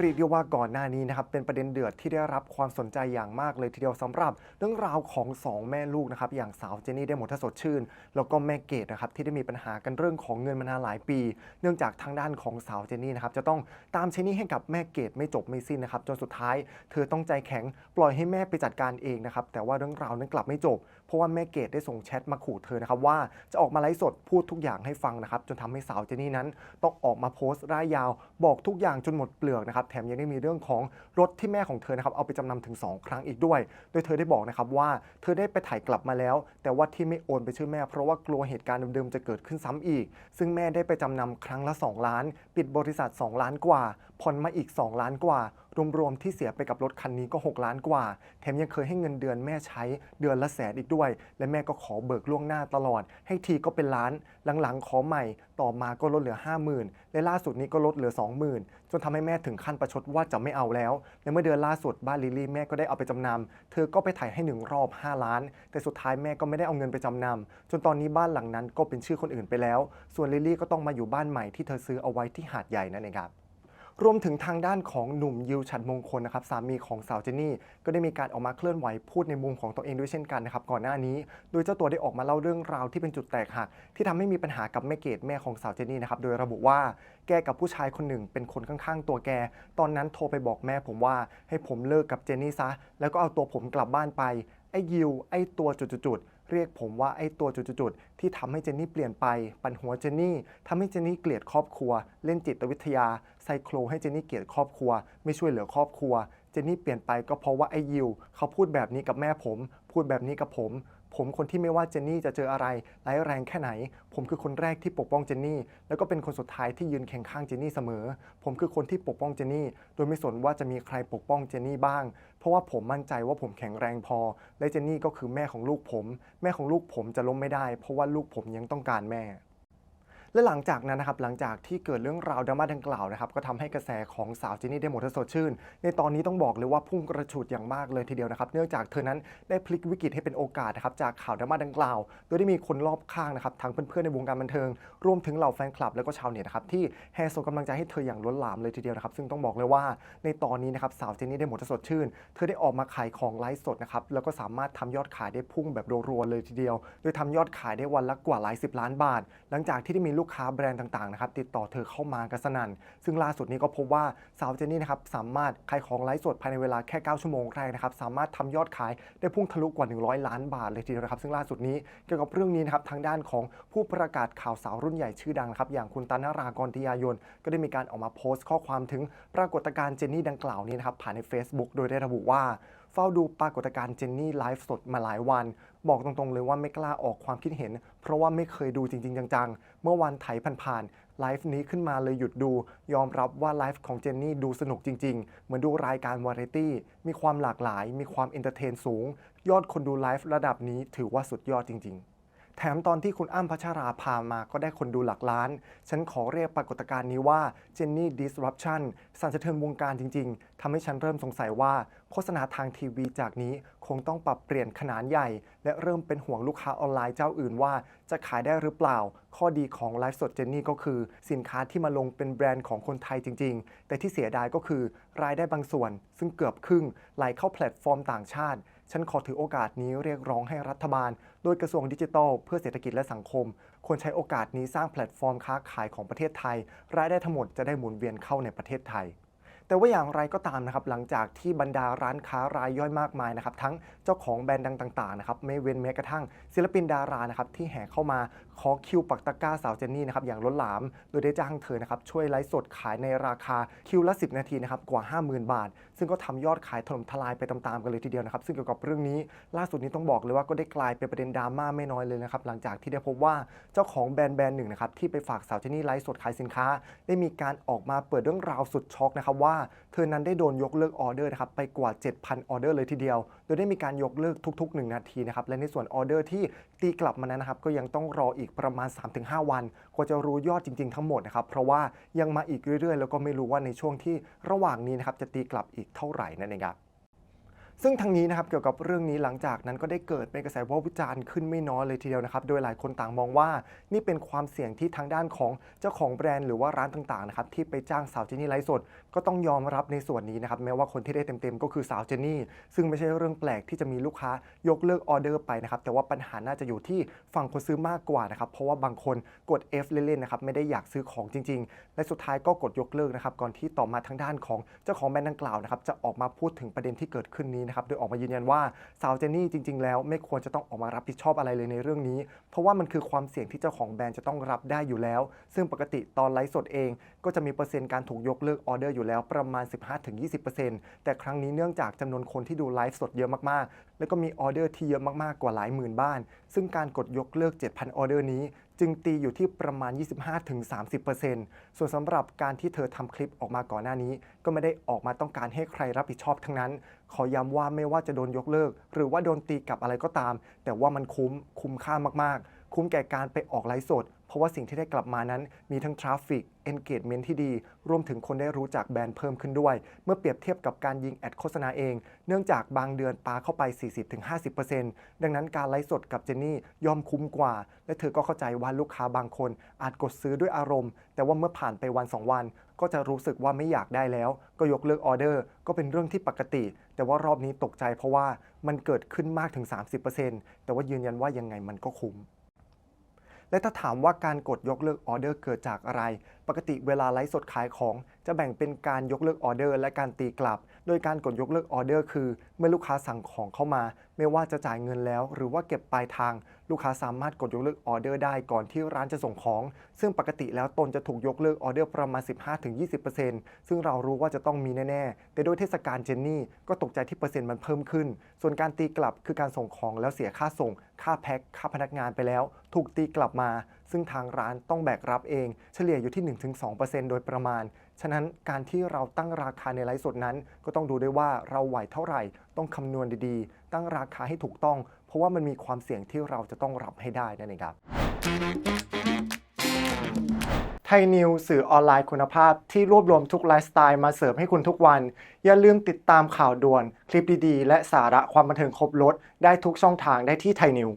เรียกได้ว่าก่อนหน้านี้นะครับเป็นประเด็นเดือดที่ได้รับความสนใจอย่างมากเลยทีเดียวสำหรับ เรื่องราวของสองแม่ลูกนะครับอย่างสาวเจนนี่ได้หมดทสดชื่น แล้วก็แม่เกดนะครับที่ได้มีปัญหากันเรื่องของเงินมานานหลายปี เนื่องจากทางด้านของสาวเจนนี่นะครับจะต้องตามเจนนี่ให้กับแม่เกดไม่จบไม่สิ้นนะครับจนสุดท้าย เธอต้องใจแข็งปล่อยให้แม่ไปจัดการเองนะครับแต่ว่าเรื่องราวนั้นกลับไม่จบ เพราะว่าแม่เกดได้ส่งแชทมาขู่เธอนะครับว่าจะออกมาไลฟ์สดพูดทุกอย่างให้ฟังนะครับจนทำให้สาวเจนี่นั้น ต้องออกมาโพสต์ร่ายยาว บอกทุกอย่างจนหมดเปลือกนะครับแถมยังได้มีเรื่องของรถที่แม่ของเธอนะครับเอาไปจำนำถึง 2 ครั้งอีกด้วย โดยเธอได้บอกนะครับว่าเธอได้ไปถ่ายกลับมาแล้ว แต่ว่าที่ไม่โอนไปชื่อแม่เพราะว่ากลัวเหตุการณ์เดิมๆจะเกิดขึ้นซ้ำอีก ซึ่งแม่ได้ไปจำนำครั้งละ 2 ล้าน ปิดบริษัท 2 ล้านกว่าผ่อนมาอีก 2 ล้านกว่า รวมๆที่เสียไปกับรถคันนี้ก็ 6 ล้านกว่า แถมยังเคยให้เงินเดือนแม่ใช้เดือนละแสนอีกด้วย และแม่ก็ขอเบิกล่วงหน้าตลอด ให้ทีก็เป็นล้าน หลังๆ ขอใหม่ ต่อมาก็ลดเหลือ 50,000 และล่าสุดนี้ก็ลดเหลือ 20,000 จนทำให้แม่ถึงขั้นประชดว่าจะไม่เอาแล้ว และเมื่อเดือนล่าสุดบ้านลิลี่แม่ก็ได้เอาไปจำนำ เธอก็ไปถ่ายให้หนึ่งรอบ 5 ล้าน แต่สุดท้ายแม่ก็ไม่ได้เอาเงินไปจำนำ จนตอนนี้บ้านหลังนั้นก็เป็นชื่อคนอื่นไปแล้ว ส่วนลิลลี่ก็ต้องมาอยู่บ้านใหม่ที่เธอซื้อเอาไว้ที่หาดใหญ่นั่นเองครับ รวมถึงทางด้านของหนุ่มยิวฉัดมงคลนะครับสามีของสาวเจนนี่ ก็ได้มีการออกมาเคลื่อนไหวพูดในมุมของตัวเองด้วยเช่นกันนะครับก่อนหน้านี้ โดยเจ้าตัวได้ออกมาเล่าเรื่องราวที่เป็นจุดแตกหักที่ทำให้มีปัญหากับแม่เกดแม่ของสาวเจนนี่นะครับโดยระบุว่าแกกับผู้ชายคนหนึ่งเป็นคนข้างๆ ตัวแก ตอนนั้นโทรไปบอกแม่ผมว่าให้ผมเลิกกับเจนนี่ซะแล้วก็เอาตัวผมกลับบ้านไปไอ้ยิวไอ้ตัวจุดๆ เรียกผมว่าไอ้ตัวจุดๆที่ทำให้เจนนี่เปลี่ยนไป ปั่นหัวเจนนี่ทำให้เจนนี่เกลียดครอบครัว เล่นจิตวิทยาไซโครให้เจนนี่เกลียดครอบครัว ไม่ช่วยเหลือครอบครัว เจนนี่เปลี่ยนไปก็เพราะว่าไอ้ยิวเขาพูดแบบนี้กับแม่ผม พูดแบบนี้กับผม ผมคนที่ไม่ว่าเจนนี่จะเจออะไรร้ายแรงแค่ไหน ผมคือคนแรกที่ปกป้องเจนนี่ แล้วก็เป็นคนสุดท้ายที่ยืนเคียงข้างเจนนี่เสมอ ผมคือคนที่ปกป้องเจนนี่ โดยไม่สนว่าจะมีใครปกป้องเจนนี่บ้าง เพราะว่าผมมั่นใจว่าผมแข็งแรงพอ และเจนนี่ก็คือแม่ของลูกผม แม่ของลูกผมจะล้มไม่ได้ เพราะว่าลูกผมยังต้องการแม่ และหลังจากนั้นนะครับหลังจากที่เกิดเรื่องราวดราม่าดังกล่าวนะครับก็ทำให้กระแสของสาวเจนนี่ได้หมดสดชื่น ในตอนนี้ต้องบอกเลยว่าพุ่งกระฉูดอย่างมากเลยทีเดียวนะครับเนื่องจากเธอนั้นได้พลิกวิกฤตให้เป็นโอกาสนะครับจากข่าวดราม่าดังกล่าว โดยได้มีคนรอบข้างนะครับทั้งเพื่อนๆในวงการบันเทิง รวมถึงเหล่าแฟนคลับแล้วก็ชาวเน็ตนะครับที่แห่ส่งกำลังใจให้เธออย่างล้นหลามเลยทีเดียวนะครับซึ่งต้องบอกเลยว่าในตอนนี้นะครับสาวเจนนี่ได้หมดสดชื่น เธอได้ออกมาขายของไลฟ์สดนะครับแล้วก็สามารถทำยอดขายได้พุ่งแบบรัวๆเลยทีเดียว โดยทำยอดขายได้วันละกว่าหลายสิบล้านบาท หลังจากที่ได้มีลูกค้าแบรนด์ต่างๆนะครับติดต่อเธอเข้ามากันสนั่น ซึ่งล่าสุดนี้ก็พบว่าสาวเจนนี่นะครับสามารถขายของไลฟ์สดภายในเวลาแค่ 9 ชั่วโมงแรกนะครับสามารถทำยอดขายได้พุ่งทะลุกว่า 100 ล้านบาทเลยทีเดียวนะครับซึ่งล่าสุดนี้เกี่ยวกับเรื่องนี้นะครับทางด้านของผู้ประกาศข่าวสาวรุ่นใหญ่ชื่อดังครับอย่างคุณตันนารากรติยายนก็ได้มีการออกมาโพสต์ข้อความถึงปรากฏการณ์เจนนี่ดังกล่าวนี้นะครับผ่านใน Facebook โดยได้ระบุว่า เฝ้าดูปรากฏการณ์เจนนี่ไลฟ์สดมาหลายวัน บอกตรงๆเลยว่าไม่กล้าออกความคิดเห็น เพราะว่าไม่เคยดูจริง ๆ จัง ๆ เมื่อวันไถผ่านๆไลฟ์นี้ขึ้นมาเลยหยุดดู ยอมรับว่าไลฟ์ของเจนนี่ดูสนุกจริง ๆ เหมือนดูรายการวาไรตี้มีความหลากหลาย มีความเอนเตอร์เทนสูง ยอดคนดูไลฟ์ระดับนี้ถือว่าสุดยอดจริง ๆ แถมตอนที่คุณอ้ำพัชราพามาก็ได้คนดูหลักล้าน ฉันขอเรียกปรากฏการณ์นี้ว่าเจนนี่ disruption สั่นสะเทือนวงการจริง ๆทำให้ฉันเริ่มสงสัยว่า โฆษณาทางทีวีจากนี้คงต้องปรับเปลี่ยนขนาดใหญ่ และเริ่มเป็นห่วงลูกค้าออนไลน์เจ้าอื่นว่า จะขายได้หรือเปล่า ข้อดีของไลฟ์สดเจนนี่ก็คือ สินค้าที่มาลงเป็นแบรนด์ของคนไทยจริง ๆ แต่ที่เสียดายก็คือ รายได้บางส่วน ซึ่งเกือบครึ่งไหลเข้าแพลตฟอร์มต่างชาติ ฉันขอถือโอกาสนี้เรียกร้องให้รัฐบาล โดยกระทรวงดิจิทัล เพื่อเศรษฐกิจและสังคม ควรใช้โอกาสนี้สร้างแพลตฟอร์มค้าขายของประเทศไทย รายได้ทั้งหมดจะได้หมุนเวียนเข้าในประเทศไทย แต่ว่าอย่างไรก็ตามนะครับหลังจากที่บรรดาร้านค้ารายย่อยมากมายนะครับทั้งเจ้าของแบรนด์ดังต่างๆนะครับไม่เว้นแม้กระทั่ง ศิลปินดารานะครับที่แห่เข้ามาขอคิวปักตะก้าสาวเจนนี่นะครับอย่างล้นหลาม โดยได้จ้างเธอนะครับช่วยไลฟ์สดขายในราคาคิวละ 10 นาทีนะครับกว่า 50,000 บาท ซึ่งก็ทำยอดขายถล่มทลายไปตามๆกันเลยทีเดียวนะครับซึ่งเกี่ยวกับเรื่องนี้ ล่าสุดนี้ต้องบอกเลยว่าก็ได้กลายเป็นประเด็นดราม่าไม่น้อยเลยนะครับหลังจากที่ได้พบว่าเจ้าของแบรนด์แบรนด์หนึ่งนะครับที่ไปฝากสาวเจนนี่ไลฟ์สดขายสินค้า ได้มีการออกมาเปิดเรื่องราวสุดช็อกนะครับว่าเธอนั้นได้โดนยกเลิกออเดอร์นะครับไปกว่า 7,000 ออเดอร์เลยทีเดียว โดยได้มีการยกเลิกทุก ๆ 1 นาทีนะครับและในส่วนออเดอร์ที่ตีกลับมานั้นนะครับก็ยังต้องรออีกประมาณ 3-5 วันกว่าจะรู้ยอดจริง ๆ ทั้งหมดนะครับเพราะว่ายังมาอีกเรื่อยๆ แล้วก็ไม่รู้ว่าในช่วงที่ระหว่างนี้นะครับจะตีกลับอีกเท่าไหร่นั่นเองครับ ซึ่งทั้งนี้นะครับเกี่ยวกับเรื่องนี้หลังจากนั้นก็ได้เกิดเป็นกระแสวิพาวิจารณ์ขึ้นไม่น้อยเลยทีเดียวนะครับ โดยหลายคนต่างมองว่า นี่เป็นความเสี่ยงที่ทางด้านของเจ้าของแบรนด์หรือว่าร้านต่างๆนะครับที่ไปจ้างสาวเจนนี่ไลฟ์สดก็ต้องยอมรับในส่วนนี้นะครับแม้ว่าคนที่ได้เต็มๆ ก็คือสาวเจนนี่ ซึ่งไม่ใช่เรื่องแปลกที่จะมีลูกค้ายกเลิกออเดอร์ไปนะครับแต่ว่าปัญหาน่าจะอยู่ที่ฝั่งคนซื้อมากกว่านะครับเพราะว่าบางคนกด F เล่นๆนะครับไม่ได้อยากซื้อของจริง ๆ และสุดท้ายก็กดยกเลิกนะครับก่อนที่ต่อมาทางด้านของเจ้าของแบรนด์ดังกล่าวนะครับจะออกมาพูดถึงประเด็นที่เกิดขึ้นนี้นะครับโดยออกมายืนยันว่าสาวเจนนี่จริง ๆ แล้วไม่ควรจะต้องออกมารับผิดชอบอะไรเลยในเรื่องนี้ เพราะว่ามันคือความเสี่ยงที่เจ้าของแบรนด์จะต้องรับได้อยู่แล้ว ซึ่งปกติตอนไลฟ์สดเอง ก็จะมีเปอร์เซ็นต์การถูกยกเลิกออเดอร์อยู่แล้วประมาณ 15-20%แต่ครั้งนี้เนื่องจากจำนวนคนที่ดูไลฟ์สดเยอะมากๆ แล้วก็มีออเดอร์ที่เยอะมากๆกว่าหลายหมื่นบ้าน ซึ่งการกดยกเลิก 7,000 ออเดอร์นี้ จึงตีอยู่ที่ประมาณ 25-30%ส่วนสำหรับการที่เธอทำคลิปออกมาก่อนหน้านี้ ก็ไม่ได้ออกมาต้องการให้ใครรับผิดชอบทั้งนั้น ขอย้ำว่าไม่ว่าจะโดนยกเลิก หรือว่าโดนตีกลับอะไรก็ตาม แต่ว่ามันคุ้มคุ้มค่ามากๆ คุ้มแก่การไปออกไลฟ์สด เพราะว่าสิ่งที่ได้กลับมานั้นมีทั้งทราฟฟิก engagement ที่ดี รวมถึงคนได้รู้จักแบรนด์เพิ่มขึ้นด้วย เมื่อเปรียบเทียบกับการยิงแอดโฆษณาเอง เนื่องจากบางเดือนปาเข้าไป 40-50%ดังนั้นการไลฟ์สดกับเจนนี่ย่อมคุ้มกว่า และเธอก็เข้าใจว่าลูกค้าบางคน อาจกดซื้อด้วยอารมณ์ แต่ว่าเมื่อผ่านไปวัน 2 วัน ก็จะรู้สึกว่าไม่อยากได้แล้ว ก็ยกเลิกออเดอร์ ก็เป็นเรื่องที่ปกติ แต่ว่ารอบนี้ตกใจเพราะว่ามันเกิดขึ้นมากถึง 30%แต่ว่ายืนยันว่ายังไงมันก็คุ้มและถ้าถามว่าการกดยกเลิกออเดอร์เกิดจากอะไร ปกติเวลาไลฟ์สดขายของ จะแบ่งเป็นการยกเลิกออเดอร์ และการตีกลับ โดยการกดยกเลิกออเดอร์คือ เมื่อลูกค้าสั่งของเข้ามา ไม่ว่าจะจ่ายเงินแล้ว หรือว่าเก็บปลายทาง ลูกค้าสามารถกดยกเลิกออเดอร์ได้ก่อนที่ร้านจะส่งของ ซึ่งปกติแล้วตนจะถูกยกเลิกออเดอร์ประมาณ 15-20%ซึ่งเรารู้ว่าจะต้องมีแน่ๆ แต่โดยเทศกาลเจนนี่ก็ตกใจที่เปอร์เซ็นต์มันเพิ่มขึ้น ส่วนการตีกลับคือการส่งของแล้วเสียค่าส่ง ค่าแพ็คค่าพนักงานไปแล้ว ถูกตีกลับมา ซึ่งทางร้านต้องแบกรับเอง เฉลี่ยอยู่ที่ 1-2%โดยประมาณ ฉะนั้นการที่เราตั้งราคาในไลฟ์สดนั้น ก็ต้องดูด้วยว่าเราไหวเท่าไหร่ ต้องคำนวณดีๆ ตั้งราคาให้ถูกต้อง เพราะว่ามันมีความเสี่ยงที่เราจะต้องรับให้ได้นั่นเองครับไทยนิวสื่อออนไลน์คุณภาพที่รวบรวมทุกไลฟ์สไตล์มาเสิร์ฟให้คุณทุกวัน อย่าลืมติดตามข่าวด่วน คลิปดีๆ และสาระความบันเทิงครบรถได้ทุกช่องทางได้ที่ไทยนิว